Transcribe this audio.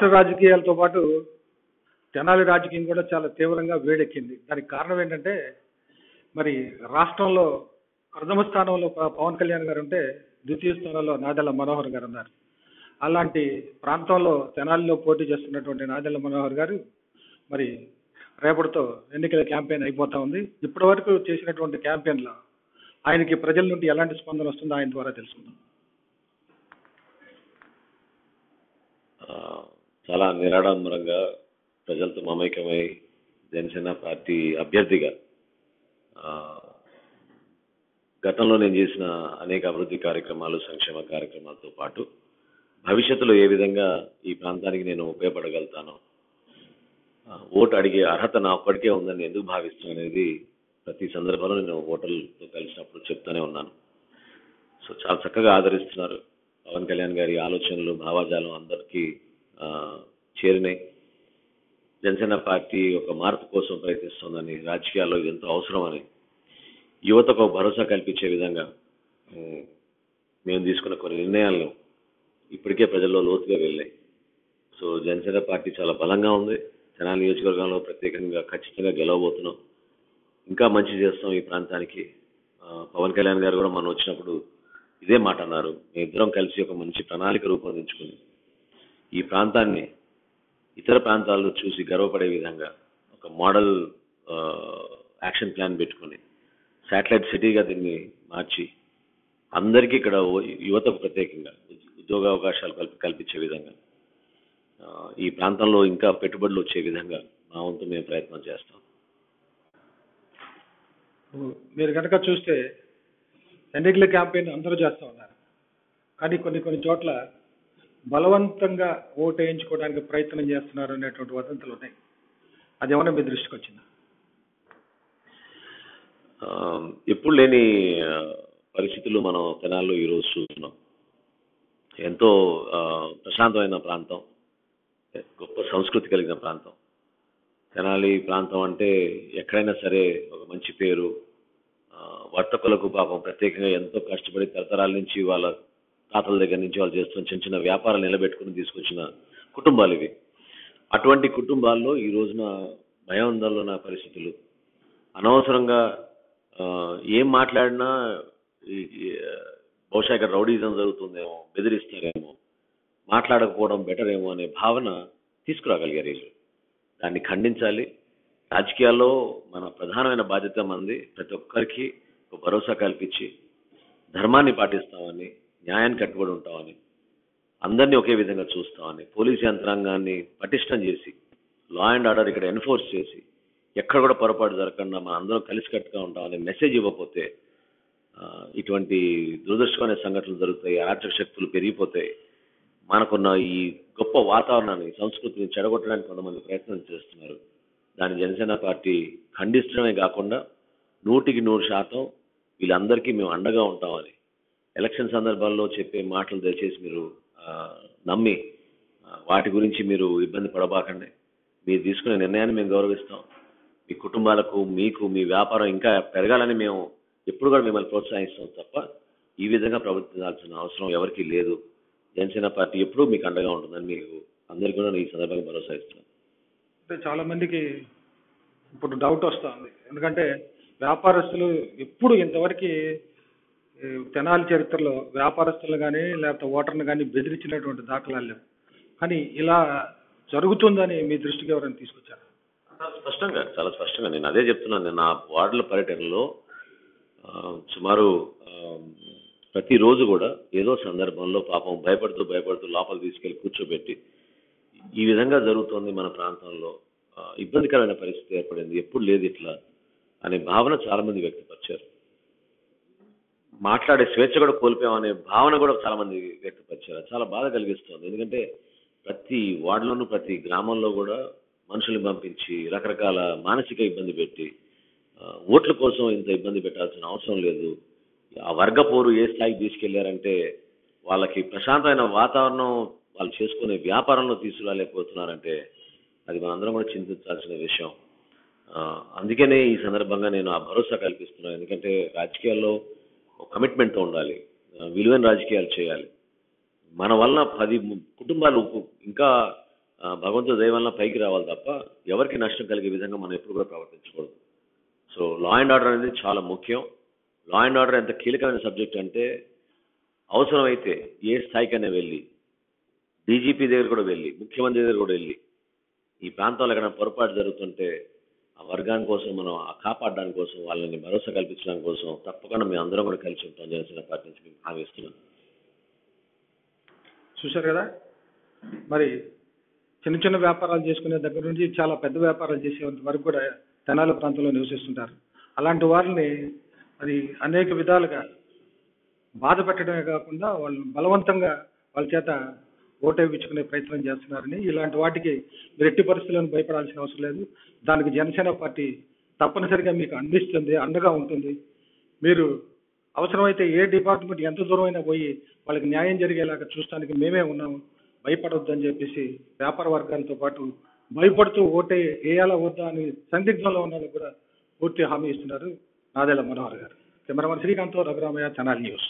రాష్ట్ర రాజకీయాలతో పాటు తెనాలి రాజకీయం కూడా చాలా తీవ్రంగా వేడెక్కింది. దానికి కారణం ఏంటంటే మరి రాష్ట్రంలో ప్రథమ స్థానంలో పవన్ కళ్యాణ్ గారు ఉంటే ద్వితీయ స్థానంలో నాదెల మనోహర్ గారు ఉన్నారు. అలాంటి ప్రాంతంలో తెనాలిలో పోటీ చేస్తున్నటువంటి నాదెల మనోహర్ గారు మరి రేపటితో ఎన్నికల క్యాంపెయిన్ అయిపోతా ఉంది. ఇప్పటి వరకు చేసినటువంటి క్యాంపెయిన్లో ఆయనకి ప్రజల నుండి ఎలాంటి స్పందన వస్తుందో ఆయన ద్వారా తెలుసుకుందాం. చాలా నిరాడంబరంగా ప్రజలతో మమైకమై జనసేన పార్టీ అభ్యర్థిగా గతంలో నేను చేసిన అనేక అభివృద్ధి కార్యక్రమాలు సంక్షేమ కార్యక్రమాలతో పాటు భవిష్యత్తులో ఏ విధంగా ఈ ప్రాంతానికి నేను ఉపయోగపడగలుగుతానో ఓటు అడిగే అర్హత నా ఒక్కడికే ఉందని ఎందుకు భావిస్తాను అనేది ప్రతి సందర్భంలో నేను ఓటర్లతో కలిసినప్పుడు చెప్తూనే ఉన్నాను. సో చాలా చక్కగా ఆదరిస్తున్నారు. పవన్ కళ్యాణ్ గారి ఆలోచనలు భావాజాలం అందరికీ చేరినాయి. జనసేన పార్టీ ఒక మార్పు కోసం ప్రయత్నిస్తోందని రాజకీయాల్లో ఎంతో అవసరమని యువతకు భరోసా కల్పించే విధంగా మేము తీసుకున్న కొన్ని నిర్ణయాలను ఇప్పటికే ప్రజల్లో లోతుగా వెళ్ళాయి. సో జనసేన పార్టీ చాలా బలంగా ఉంది. జనా నియోజకవర్గంలో ప్రత్యేకంగా ఖచ్చితంగా గెలవబోతున్నాం. ఇంకా మంచి చేస్తాం ఈ ప్రాంతానికి. పవన్ కళ్యాణ్ గారు కూడా మనం వచ్చినప్పుడు ఇదే మాట అన్నారు. మీ ఇద్దరం కలిసి ఒక మంచి ప్రణాళిక రూపొందించుకుని ఈ ప్రాంతాన్ని ఇతర ప్రాంతాల్లో చూసి గర్వపడే విధంగా ఒక మోడల్ యాక్షన్ ప్లాన్ పెట్టుకుని శాటిలైట్ సిటీగా దీన్ని మార్చి అందరికీ ఇక్కడ యువతకు ప్రత్యేకంగా ఉద్యోగ అవకాశాలు కల్పి కల్పించే విధంగా ఈ ప్రాంతంలో ఇంకా పెట్టుబడులు వచ్చే విధంగా మా వంతు మేము ప్రయత్నం చేస్తాం. మీరు కనుక చూస్తే ఎన్నికల క్యాంపెయిన్ అందరూ చేస్తూ ఉన్నారు. కానీ కొన్ని కొన్ని చోట్ల బలవంతంగా ఓటు వేయించుకోవడానికి ప్రయత్నం చేస్తున్నారు అనేటువంటి వదంతులు ఉన్నాయి. అది ఏమైనా మీ దృష్టికి వచ్చిందా? ఎప్పుడు లేని పరిస్థితులు మనం తెనాల్లో ఈరోజు చూస్తున్నాం. ఎంతో ప్రశాంతమైన ప్రాంతం గొప్ప సంస్కృతి కలిగిన ప్రాంతం. తెనాలి ప్రాంతం అంటే ఎక్కడైనా సరే ఒక మంచి పేరు వర్తకులకు పాపం ప్రత్యేకంగా ఎంతో కష్టపడి తరతరాల నుంచి వాళ్ళ తాతల దగ్గర నుంచి వాళ్ళు చేస్తున్న చిన్న చిన్న వ్యాపారాలు నిలబెట్టుకుని తీసుకొచ్చిన కుటుంబాలు ఇవి. అటువంటి కుటుంబాల్లో ఈ రోజున భయాందోళన పరిస్థితులు. అనవసరంగా ఏం మాట్లాడినా ఈ- బహుశా ఇక్కడ రౌడీజం జరుగుతుందేమో బెదిరిస్తారేమో మాట్లాడకపోవడం బెటర్ ఏమో అనే భావన తీసుకురాగలిగారు వీళ్ళు దాన్ని ఖండించాలి. రాజకీయాల్లో మన ప్రధానమైన బాధ్యత మంది ప్రతి ఒక్కరికి ఒక భరోసా కల్పించి ధర్మాన్ని పాటిస్తామని న్యాయాన్ని కట్టుబడి ఉంటామని అందరినీ ఒకే విధంగా చూస్తామని పోలీస్ యంత్రాంగాన్ని పటిష్టం చేసి లా అండ్ ఆర్డర్ ఇక్కడ ఎన్ఫోర్స్ చేసి ఎక్కడ కూడా పొరపాటు జరగకుండా మనం అందరం కలిసికట్టుగా ఉంటామని మెసేజ్ ఇవ్వకపోతే ఇటువంటి దురదృష్టమైన సంఘటనలు జరుగుతాయి ఆర్థిక శక్తులు పెరిగిపోతాయి. మనకున్న ఈ గొప్ప వాతావరణాన్ని సంస్కృతిని చెడగొట్టడానికి కొంతమంది ప్రయత్నం చేస్తున్నారు. దాని జనసేన పార్టీ ఖండించడమే కాకుండా నూటికి నూరు శాతం వీళ్ళందరికీ మేము అండగా ఉంటామని ఎలక్షన్ సందర్భాల్లో చెప్పే మాటలు దయచేసి మీరు నమ్మి వాటి గురించి మీరు ఇబ్బంది పడబాకండి. మీరు తీసుకునే నిర్ణయాన్ని మేము గౌరవిస్తాం. మీ కుటుంబాలకు మీకు మీ వ్యాపారం ఇంకా పెరగాలని మేము ఎప్పుడు కూడా మిమ్మల్ని ప్రోత్సహిస్తాం తప్ప ఈ విధంగా ప్రవర్తించాల్సిన అవసరం ఎవరికీ లేదు. జనసేన పార్టీ ఎప్పుడూ మీకు అండగా ఉంటుందని మీకు అందరికీ కూడా ఈ సందర్భంగా భరోసా ఇస్తున్నాను. అంటే చాలా మందికి ఇప్పుడు డౌట్ వస్తుంది. ఎందుకంటే వ్యాపారస్తులు ఎప్పుడు ఇంతవరకు తెనాలి చరిత్రలో వ్యాపారస్తులు కానీ లేకపోతే ఓటర్ని కానీ బెదిరించినటువంటి దాఖలాలు లేవు. కానీ ఇలా జరుగుతుందని మీ దృష్టికి ఎవరైనా తీసుకొచ్చారు? స్పష్టంగా చాలా స్పష్టంగా నేను అదే చెప్తున్నాను. నేను నా వార్డుల పర్యటనలో సుమారు ప్రతిరోజు కూడా ఏదో సందర్భంలో పాపం భయపడుతూ భయపడుతూ లోపల తీసుకెళ్ళి కూర్చోబెట్టి ఈ విధంగా జరుగుతోంది మన ప్రాంతంలో. ఇబ్బందికరమైన పరిస్థితి ఏర్పడింది. ఎప్పుడు లేదు ఇట్లా అనే భావన చాలామంది వ్యక్తపరిచారు. మాట్లాడే స్వేచ్ఛ కూడా కోల్పోయామనే భావన కూడా చాలా మంది వ్యక్తపరిచారు. చాలా బాధ కలిగిస్తుంది. ఎందుకంటే ప్రతి వార్డులోనూ ప్రతి గ్రామంలో కూడా మనుషుల్ని పంపించి రకరకాల మానసిక ఇబ్బంది పెట్టి ఓట్ల కోసం ఇంత ఇబ్బంది పెట్టాల్సిన అవసరం లేదు. ఆ వర్గ పోరు ఏ స్థాయికి తీసుకెళ్ళారంటే వాళ్ళకి ప్రశాంతమైన వాతావరణం వాళ్ళు చేసుకునే వ్యాపారంలో తీసుకురాలేకపోతున్నారంటే అది మనందరం కూడా చింతించాల్సిన విషయం. అందుకనే ఈ సందర్భంగా నేను ఆ భరోసా కల్పిస్తున్నాను. ఎందుకంటే రాజకీయాల్లో కమిట్మెంట్తో ఉండాలి. విలువైన రాజకీయాలు చేయాలి. మన వలన పది కుటుంబాలు ఇంకా భగవంతు భగవంతుడి దయ పైకి రావాలి తప్ప ఎవరికి నష్టం కలిగే విధంగా మనం ఎప్పుడు కూడా ప్రవర్తించకూడదు. సో లా అండ్ ఆర్డర్ అనేది చాలా ముఖ్యం. లా అండ్ ఆర్డర్ ఎంత కీలకమైన సబ్జెక్ట్ అంటే అవసరమైతే ఏ స్థాయికైనా వెళ్ళి డీజీపీ దగ్గర కూడా వెళ్ళి ముఖ్యమంత్రి దగ్గర కూడా వెళ్ళి ఈ ప్రాంతంలో ఎక్కడైనా పొరపాటు జరుగుతుంటే ఆ వర్గాని కోసం మనం ఆ కాపాడడానికి కోసం వాళ్ళని భరోసా కల్పించడానికి కోసం తప్పకుండా మేము అందరం కూడా కలిసి ఉంటాం జనసేన పార్టీ నుంచి మేము హామీ ఇస్తున్నాం. చూశారు కదా? మరి చిన్న చిన్న వ్యాపారాలు చేసుకునే దగ్గర నుంచి చాలా పెద్ద వ్యాపారాలు చేసేంత వరకు కూడా తెనాలి ప్రాంతంలో నివసిస్తుంటారు. అలాంటి వారిని మరి అనేక విధాలుగా బాధ పెట్టడమే కాకుండా వాళ్ళు బలవంతంగా వాళ్ళ చేత ఓటేపించుకునే ప్రయత్నం చేస్తున్నారని ఇలాంటి వాటికి మీరు ఎట్టి పరిస్థితులను భయపడాల్సిన అవసరం లేదు. దానికి జనసేన పార్టీ తప్పనిసరిగా మీకు అందిస్తుంది అండగా ఉంటుంది. మీరు అవసరమైతే ఏ డిపార్ట్మెంట్ ఎంత దూరమైనా పోయి వాళ్ళకి న్యాయం జరిగేలాగా చూడటానికి మేమే ఉన్నాము. భయపడొద్దు అని చెప్పేసి వ్యాపార వర్గాలతో పాటు భయపడుతూ ఓటే వేయాలా వద్దా అని సందిగ్ధంలో ఉన్న వాళ్ళకి కూడా పూర్తి హామీ ఇస్తున్నారు Nadella Manohar garu. Cameraman Srikanth Raghuramaiah channel news.